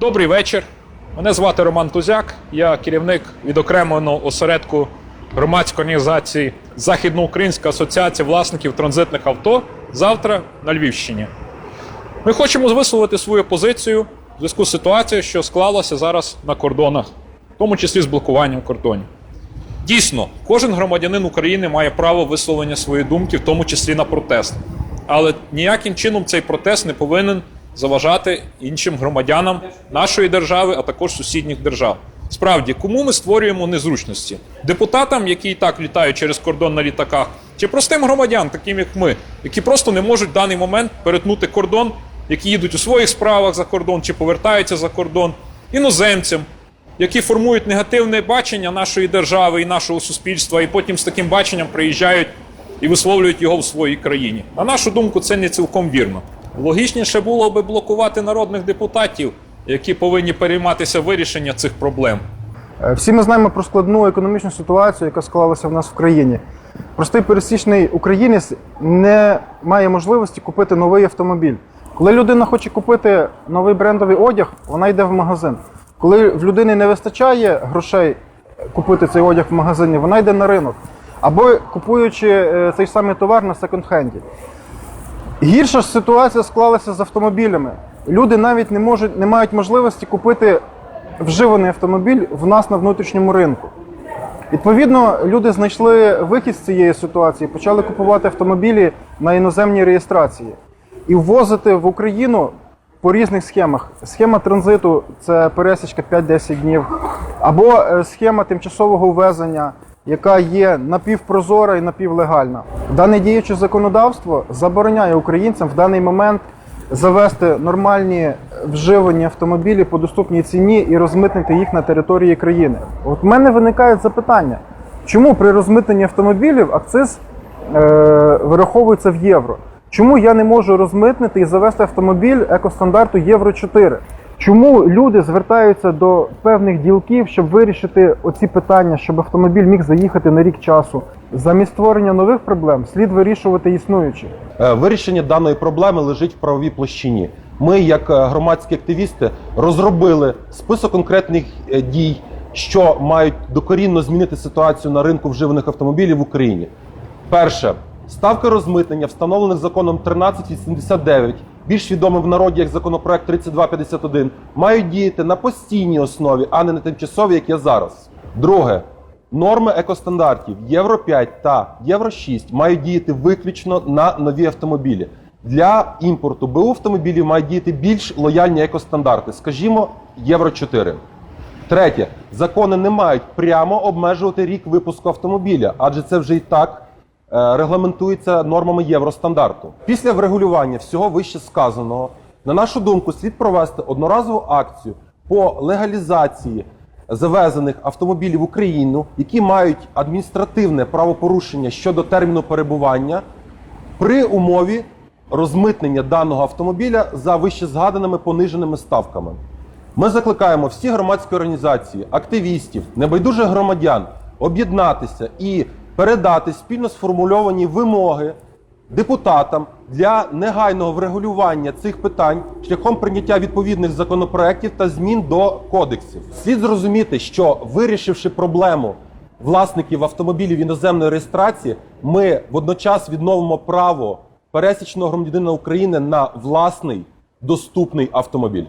Добрий вечір. Мене звати Роман Тузяк. Я керівник відокремленого осередку громадської організації Західноукраїнська асоціація власників транзитних авто завтра на Львівщині. Ми хочемо висловити свою позицію в зв'язку з ситуацією, що склалася зараз на кордонах, в тому числі з блокуванням кордонів. Дійсно, кожен громадянин України має право висловлення своєї думки, в тому числі на протест. Але ніяким чином цей протест не повинен заважати іншим громадянам нашої держави, а також сусідніх держав. Справді, кому ми створюємо незручності? Депутатам, які і так літають через кордон на літаках, чи простим громадянам, таким як ми, які просто не можуть в даний момент перетнути кордон, які їдуть у своїх справах за кордон чи повертаються за кордон, іноземцям, які формують негативне бачення нашої держави і нашого суспільства, і потім з таким баченням приїжджають і висловлюють його в своїй країні. На нашу думку, це не цілком вірно. Логічніше було би блокувати народних депутатів, які повинні перейматися вирішення цих проблем. Е, Всі ми знаємо про складну економічну ситуацію, яка склалася в нас в країні. Простий пересічний українець не має можливості купити новий автомобіль. Коли людина хоче купити новий брендовий одяг, вона йде в магазин. Коли в людини не вистачає грошей купити цей одяг в магазині, вона йде на ринок. Або купуючи е, цей самий товар на секонд-хенді. Гірша ж ситуація склалася з автомобілями. Люди навіть не можуть, не мають можливості купити вживаний автомобіль в нас на внутрішньому ринку. Відповідно, люди знайшли вихід з цієї ситуації, почали купувати автомобілі на іноземній реєстрації і ввозити в Україну по різних схемах. Схема транзиту це пересічка 5-10 днів, або е, схема тимчасового ввезення, яка є напівпрозора і напівлегальна. Дане діюче законодавство забороняє українцям в даний момент завести нормальні вживані автомобілі по доступній ціні і розмитнити їх на території країни. От в мене виникають запитання, чому при розмитненні автомобілів акциз е, вираховується в євро? Чому я не можу розмитнити і завести автомобіль екостандарту Євро 4? Чому люди звертаються до певних ділків, щоб вирішити оці питання, щоб автомобіль міг заїхати на рік часу? Замість створення нових проблем слід вирішувати існуючі. Е, Вирішення даної проблеми лежить в правовій площині. Ми, як е, громадські активісти, розробили список конкретних е, дій, що мають докорінно змінити ситуацію на ринку вживаних автомобілів в Україні. Перше, ставки розмитнення, встановлених законом 1389, більш відомим в народі як законопроект 3251, мають діяти на постійній основі, а не на тимчасовій, як є зараз. Друге, Норми екостандартів Євро 5 та Євро 6 мають діяти виключно на нові автомобілі. Для імпорту БУ автомобілів мають діяти більш лояльні екостандарти, скажімо, Євро 4. Третє, закони не мають прямо обмежувати рік випуску автомобіля, адже це вже і так регламентується нормами євростандарту. Після врегулювання всього вище сказаного, на нашу думку, слід провести одноразову акцію по легалізації завезених автомобілів в Україну, які мають адміністративне правопорушення щодо терміну перебування при умові розмитнення даного автомобіля за вище згаданими пониженими ставками. Ми закликаємо всі громадські організації, активістів, небайдужих громадян об'єднатися і передати спільно сформульовані вимоги депутатам для негайного врегулювання цих питань шляхом прийняття відповідних законопроєктів та змін до кодексів. Слід зрозуміти, що вирішивши проблему власників автомобілів іноземної реєстрації, ми водночас відновимо право пересічного громадянина України на власний доступний автомобіль.